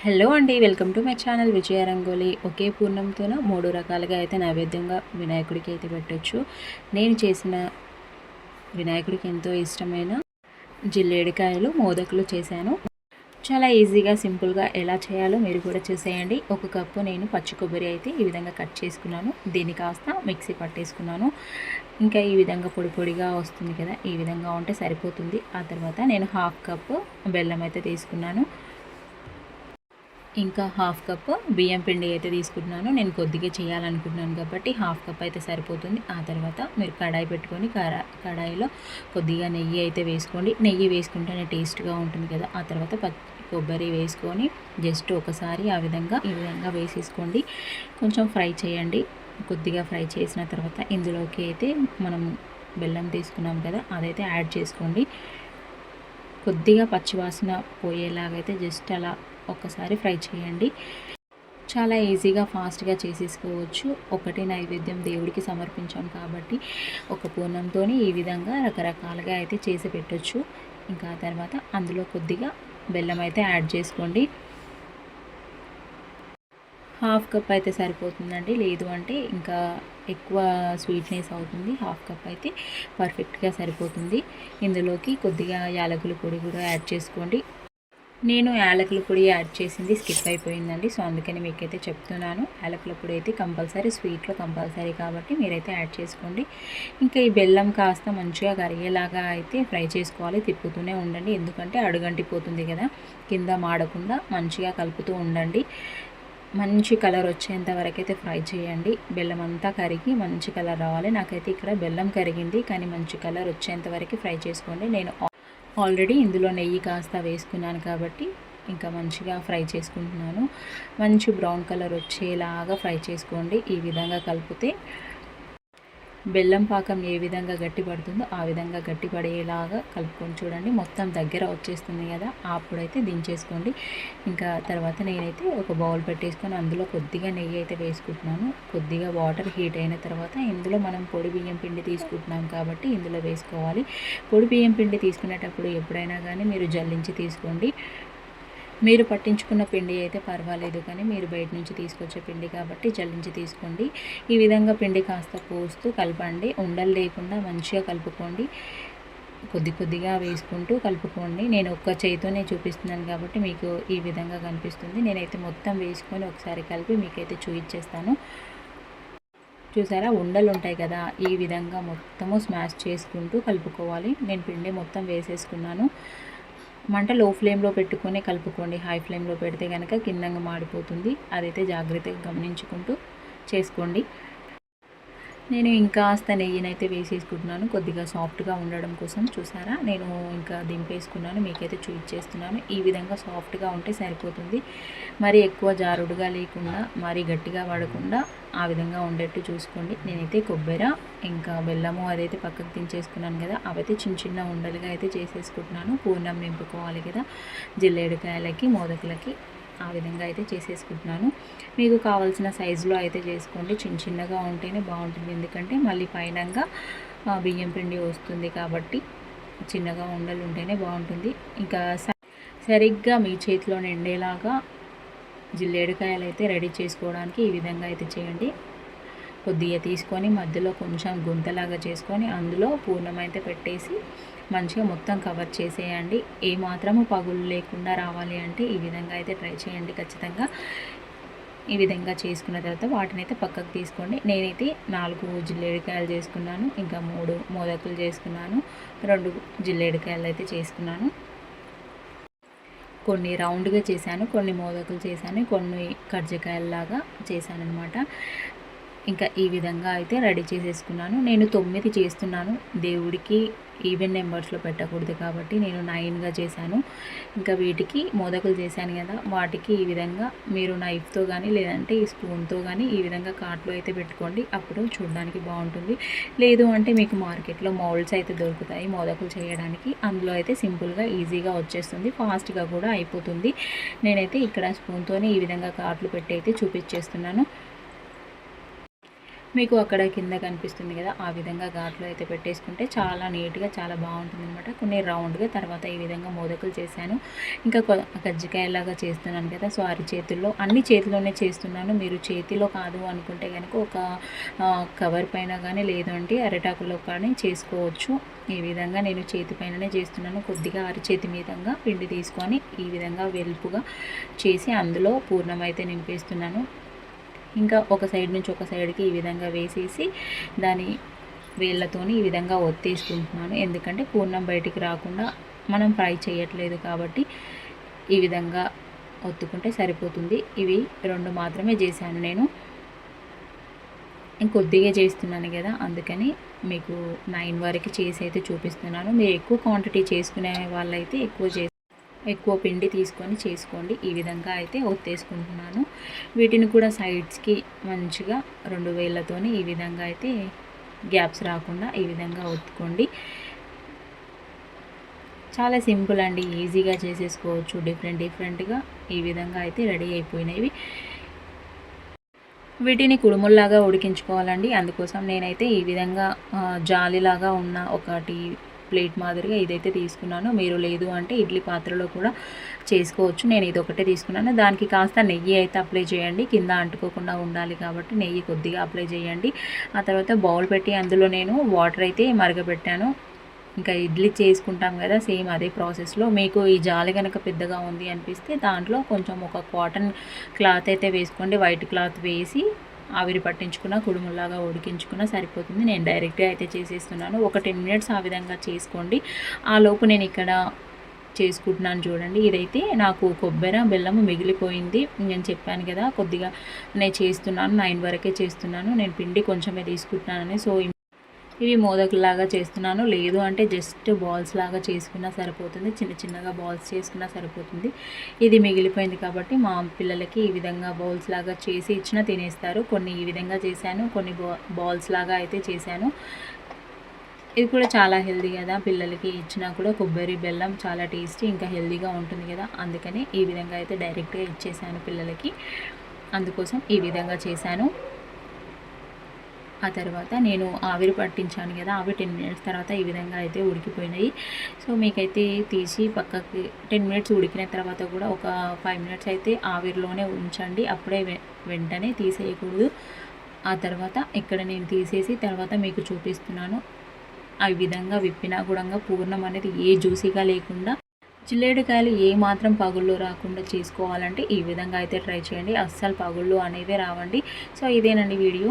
Hello అండి welcome to my channel Vijaya Rangoli. ఒకే పూర్ణంతోన మూడు రకాలుగా అయితే నైవేద్యంగా వినాయకుడికి అయితే పెట్టొచ్చు. నేను చేసిన వినాయకుడికి ఎంతో ఇష్టమైన జిల్లేడికాయలు మోదకులు చేశాను. చాలా ఈజీగా సింపుల్గా ఎలా చేయాలో మీరు కూడా చూసేయండి. ఒక కప్పు నేను పచ్చి కొబ్బరి అయితే ఈ విధంగా కట్ చేసుకున్నాను. దీన్ని కాస్త మిక్సీ పట్టేసుకున్నాను. ఇంకా ఈ విధంగా పొడి పొడిగా వస్తుంది కదా ఈ విధంగా ఉంటే సరిపోతుంది. ఆ తర్వాత నేను హాఫ్ కప్పు బెల్లం అయితే తీసుకున్నాను. ఇంకా హాఫ్ కప్ బియ్యం పిండి అయితే తీసుకుంటున్నాను. నేను కొద్దిగా చేయాలనుకుంటున్నాను కాబట్టి హాఫ్ కప్ అయితే సరిపోతుంది. ఆ తర్వాత మీరు కడాయి పెట్టుకొని కడా కడాయిలో కొద్దిగా నెయ్యి అయితే వేసుకోండి. నెయ్యి వేసుకుంటేనే టేస్ట్గా ఉంటుంది కదా. ఆ తర్వాత పచ్చి కొబ్బరి వేసుకొని జస్ట్ ఒకసారి ఆ విధంగా ఈ విధంగా వేసేసుకోండి. కొంచెం ఫ్రై చేయండి. కొద్దిగా ఫ్రై చేసిన తర్వాత ఇందులోకి అయితే మనం బెల్లం తీసుకున్నాం కదా అదైతే యాడ్ చేసుకోండి. కొద్దిగా పచ్చివాసన పోయేలాగైతే జస్ట్ అలా ఒక్కసారి ఫ్రై చేయండి. చాలా ఈజీగా ఫాస్ట్గా చేసేసుకోవచ్చు. ఒకటి నైవేద్యం దేవుడికి సమర్పించాం కాబట్టి ఒక పూర్ణంతో ఈ విధంగా రకరకాలుగా అయితే చేసి పెట్టచ్చు. ఇంకా తర్వాత అందులో కొద్దిగా బెల్లం అయితే యాడ్ చేసుకోండి. హాఫ్ కప్ అయితే సరిపోతుందండి. లేదు అంటే ఇంకా ఎక్కువ స్వీట్నెస్ అవుతుంది. హాఫ్ కప్ అయితే పర్ఫెక్ట్గా సరిపోతుంది. ఇందులోకి కొద్దిగా యాలకుల పొడి కూడా యాడ్ చేసుకోండి. నేను యాలకుల పొడి యాడ్ చేసింది స్కిప్ అయిపోయిందండి. సో అందుకని మీకైతే చెప్తున్నాను. యాలకుల పొడి అయితే కంపల్సరీ స్వీట్లో కంపల్సరీ కాబట్టి మీరైతే యాడ్ చేసుకోండి. ఇంకా ఈ బెల్లం కాస్త మంచిగా కరిగేలాగా అయితే ఫ్రై చేసుకోవాలి. తిప్పుతూనే ఉండండి. ఎందుకంటే అడుగంటిపోతుంది కదా. కింద మాడకుండా మంచిగా కలుపుతూ ఉండండి. మంచి కలర్ వచ్చేంత వరకు అయితే ఫ్రై చేయండి. బెల్లం అంతా కరిగి మంచి కలర్ రావాలి. నాకైతే ఇక్కడ బెల్లం కరిగింది. కానీ మంచి కలర్ వచ్చేంత వరకు ఫ్రై చేసుకోండి. నేను ఆల్రెడీ ఇందులో నెయ్యి కాస్త వేసుకున్నాను కాబట్టి ఇంకా మంచిగా ఫ్రై చేసుకుంటున్నాను. మంచి బ్రౌన్ కలర్ వచ్చేలాగా ఫ్రై చేసుకోండి. ఈ విధంగా కలిపితే బెల్లం పాకం ఏ విధంగా గట్టి పడుతుందో ఆ విధంగా గట్టి పడేలాగా కలుపుకొని చూడండి. మొత్తం దగ్గర వచ్చేస్తుంది కదా అప్పుడైతే దించేసుకోండి. ఇంకా తర్వాత నేనైతే ఒక బౌల్ పెట్టేసుకొని అందులో కొద్దిగా నెయ్యి అయితే వేసుకుంటున్నాను. కొద్దిగా వాటర్ హీట్ అయిన తర్వాత ఇందులో మనం పొడి బియ్యం పిండి తీసుకుంటున్నాం కాబట్టి ఇందులో వేసుకోవాలి. పొడి బియ్యం పిండి తీసుకునేటప్పుడు ఎప్పుడైనా కానీ మీరు జల్లించి తీసుకోండి. మీరు పట్టించుకున్న పిండి అయితే పర్వాలేదు కానీ మీరు బయట నుంచి తీసుకొచ్చే పిండి కాబట్టి జల్లించి తీసుకోండి. ఈ విధంగా పిండి కాస్త పోస్తూ కలపండి. ఉండలు లేకుండా మంచిగా కలుపుకోండి. కొద్ది కొద్దిగా వేసుకుంటూ కలుపుకోండి. నేను ఒక్క చేయితోనే చూపిస్తున్నాను కాబట్టి మీకు ఈ విధంగా కనిపిస్తుంది. నేనైతే మొత్తం వేసుకొని ఒకసారి కలిపి మీకైతే చూపించేస్తాను చూసారా? ఉండలు ఉంటాయి కదా ఈ విధంగా మొత్తము స్మాష్ చేసుకుంటూ కలుపుకోవాలి. నేను పిండి మొత్తం వేసేసుకున్నాను. మంట లో ఫ్లేమ్లో పెట్టుకొని కలుపుకోండి. హై ఫ్లేమ్లో పెడితే కనుక కిందంగా మాడిపోతుంది. అదైతే జాగ్రత్తగా గమనించుకుంటూ చేసుకోండి. నేను ఇంకాస్త నెయ్యినైతే వేసేసుకుంటున్నాను. కొద్దిగా సాఫ్ట్గా ఉండడం కోసం చూసారా? నేను ఇంకా దింపేసుకున్నాను. మీకైతే చూపించేస్తున్నాను. ఈ విధంగా సాఫ్ట్గా ఉంటే సరిపోతుంది. మరి ఎక్కువ జారుడుగా లేకుండా మరి గట్టిగా పడకుండా ఆ విధంగా ఉండేట్టు చూసుకోండి. నేనైతే కొబ్బరి ఇంకా బెల్లము అదైతే పక్కకు దించేసుకున్నాను కదా అవైతే చిన్న చిన్న ఉండలుగా అయితే చేసేసుకుంటున్నాను. పూర్ణం నింపుకోవాలి కదా జిల్లేడుకాయలకి మోదకులకి. ఆ విధంగా అయితే చేసేసుకుంటున్నాను. మీకు కావాల్సిన సైజులో అయితే చేసుకోండి. చిన్న చిన్నగా ఉంటేనే బాగుంటుంది. ఎందుకంటే మళ్ళీ పైనంగా బియ్యం పిండి వస్తుంది కాబట్టి చిన్నగా ఉండలు ఉంటేనే బాగుంటుంది. ఇంకా సరిగ్గా మీ చేతిలో నిండేలాగా జిల్లేడుకాయలు అయితే రెడీ చేసుకోవడానికి ఈ విధంగా అయితే చేయండి. కొద్దిగా తీసుకొని మధ్యలో కొంచెం గుంతలాగా చేసుకొని అందులో పూర్ణమైతే పెట్టేసి మంచిగా మొత్తం కవర్ చేసేయండి. ఏ మాత్రము పగులు లేకుండా రావాలి అంటే ఈ విధంగా అయితే ట్రై చేయండి ఖచ్చితంగా. ఈ విధంగా చేసుకున్న తర్వాత వాటిని అయితే పక్కకు తీసుకోండి. నేనైతే నాలుగు జిల్లేడికాయలు చేసుకున్నాను. ఇంకా మూడు మోదకులు చేసుకున్నాను. రెండు జిల్లేడికాయలు అయితే చేసుకున్నాను. కొన్ని రౌండ్గా చేశాను కొన్ని మోదకులు చేశాను కొన్ని కర్జకాయల్లాగా చేశాను అనమాట ఇంకా ఈ విధంగా అయితే రెడీ చేసేసుకున్నాను. నేను తొమ్మిది చేస్తున్నాను. దేవుడికి ఈవెన్ నెంబర్స్లో పెట్టకూడదు కాబట్టి నేను నైన్గా చేశాను. ఇంకా వీటికి మోదకులు చేశాను కదా వాటికి ఈ విధంగా మీరు నైఫ్తో కానీ లేదంటే ఈ స్పూన్తో కానీ ఈ విధంగా కార్ట్లో అయితే పెట్టుకోండి. అప్పుడు చూడడానికి బాగుంటుంది. లేదు అంటే మీకు మార్కెట్లో మౌల్డ్స్ అయితే దొరుకుతాయి మోదకులు చేయడానికి. అందులో అయితే సింపుల్గా ఈజీగా వచ్చేస్తుంది. ఫాస్ట్గా కూడా అయిపోతుంది. నేనైతే ఇక్కడ స్పూన్తోనే ఈ విధంగా కార్ట్లు పెట్టి అయితే చూపించేస్తున్నాను. మీకు అక్కడ కింద కనిపిస్తుంది కదా ఆ విధంగా ఘాట్లో అయితే పెట్టేసుకుంటే చాలా నీట్గా చాలా బాగుంటుంది అనమాట కొన్ని రౌండ్గా తర్వాత ఈ విధంగా మోదకులు చేశాను. ఇంకా కజ్జికాయలాగా చేస్తున్నాను కదా సో అరి చేతుల్లో అన్ని చేతిలోనే చేస్తున్నాను. మీరు చేతిలో కాదు అనుకుంటే కనుక ఒక కవర్ పైన కానీ లేదంటే అరిటాకులో కానీ చేసుకోవచ్చు. ఈ విధంగా నేను చేతి పైననే చేస్తున్నాను. కొద్దిగా అరిచేతి మీదంగా పిండి తీసుకొని ఈ విధంగా వెలుపుగా చేసి అందులో పూర్ణమైతే నింపేస్తున్నాను. ఇంకా ఒక సైడ్ నుంచి ఒక సైడ్కి ఈ విధంగా వేసేసి దాని వేళ్ళతోని ఈ విధంగా ఒత్తేసుకుంటున్నాను. ఎందుకంటే పూర్ణం బయటికి రాకుండా మనం ఫ్రై చేయట్లేదు కాబట్టి ఈ విధంగా ఒత్తుకుంటే సరిపోతుంది. ఇవి రెండు మాత్రమే చేశాను నేను. కొద్దిగా చేస్తున్నాను కదా అందుకని మీకు నైన్ వరకు చేసి అయితే చూపిస్తున్నాను. మీరు ఎక్కువ క్వాంటిటీ చేసుకునే వాళ్ళైతే ఎక్కువ చేసి ఎక్కువ పిండి తీసుకొని చేసుకోండి. ఈ విధంగా అయితే ఒత్తేసుకుంటున్నాను. వీటిని కూడా సైడ్స్కి మంచిగా రెండు వేళ్ళతోని ఈ విధంగా అయితే గ్యాప్స్ రాకుండా ఈ విధంగా ఒత్తుకోండి. చాలా సింపుల్ అండి. ఈజీగా చేసేసుకోవచ్చు. డిఫరెంట్ డిఫరెంట్గా ఈ విధంగా అయితే రెడీ అయిపోయినవి. వీటిని కుడుముల్లాగా ఉడికించుకోవాలండి. అందుకోసం నేనైతే ఈ విధంగా జాలిలాగా ఉన్న ఒకటి ప్లేట్ మాదిరిగా ఇదైతే తీసుకున్నాను. మీరు లేదు అంటే ఇడ్లీ పాత్రలో కూడా చేసుకోవచ్చు. నేను ఇది ఒకటే తీసుకున్నాను. దానికి కాస్త నెయ్యి అయితే అప్లై చేయండి. కింద అంటుకోకుండా ఉండాలి కాబట్టి నెయ్యి కొద్దిగా అప్లై చేయండి. ఆ తర్వాత బౌల్ పెట్టి అందులో నేను వాటర్ అయితే మరగబెట్టాను. ఇంకా ఇడ్లీ చేసుకుంటాం కదా సేమ్ అదే ప్రాసెస్లో. మీకు ఈ జాలి కనుక పెద్దగా ఉంది అనిపిస్తే దాంట్లో కొంచెం ఒక కాటన్ క్లాత్ అయితే వేసుకోండి. వైట్ క్లాత్ వేసి ఆవిరి పట్టించుకున్న కుడుములాగా ఉడికించుకున్న సరిపోతుంది. నేను డైరెక్ట్గా అయితే చేసేస్తున్నాను. ఒక టెన్ మినిట్స్ ఆ విధంగా చేసుకోండి. ఆ లోపు నేను ఇక్కడ చేసుకుంటున్నాను చూడండి. ఇదైతే నాకు కొబ్బరి బెల్లము మిగిలిపోయింది. నేను చెప్పాను కదా కొద్దిగా నేను చేస్తున్నాను నైన్ వరకే చేస్తున్నాను. నేను పిండి కొంచెమే తీసుకుంటున్నానని. సో ఇవి మోదకులాగా చేస్తున్నాను. లేదు అంటే జస్ట్ బాల్స్ లాగా చేసుకున్నా సరిపోతుంది. చిన్న చిన్నగా బాల్స్ చేసుకున్నా సరిపోతుంది. ఇది మిగిలిపోయింది కాబట్టి మా పిల్లలకి ఈ విధంగా బౌల్స్ లాగా చేసి ఇచ్చిన తినేస్తారు. కొన్ని ఈ విధంగా చేశాను. కొన్ని బాల్స్ లాగా అయితే చేశాను. ఇది కూడా చాలా హెల్దీ కదా. పిల్లలకి ఇచ్చినా కూడా కొబ్బరి బెల్లం చాలా టేస్టీ ఇంకా హెల్దీగా ఉంటుంది కదా. అందుకని ఈ విధంగా అయితే డైరెక్ట్గా ఇచ్చేసాను పిల్లలకి. అందుకోసం ఈ విధంగా చేశాను. ఆ తర్వాత నేను ఆవిరి పట్టించాను కదా ఆవిరి టెన్ మినిట్స్ తర్వాత ఈ విధంగా అయితే ఉడికిపోయినాయి. సో మీకైతే తీసి పక్కకి టెన్ మినిట్స్ ఉడికిన తర్వాత కూడా ఒక ఫైవ్ మినిట్స్ అయితే ఆవిరిలోనే ఉంచండి. అప్పుడే వెంటనే తీసేయకూడదు. ఆ తర్వాత ఇక్కడ నేను తీసేసి తర్వాత మీకు చూపిస్తున్నాను. ఆ విధంగా విప్పినా కూడా పూర్ణం అనేది ఏ జ్యూసీగా లేకుండా చిల్లేడుకాయలు ఏ మాత్రం పగుళ్ళు రాకుండా చేసుకోవాలంటే ఈ విధంగా అయితే ట్రై చేయండి. అస్సలు పగుళ్ళు అనేవి రావండి. సో ఇదేనండి వీడియో.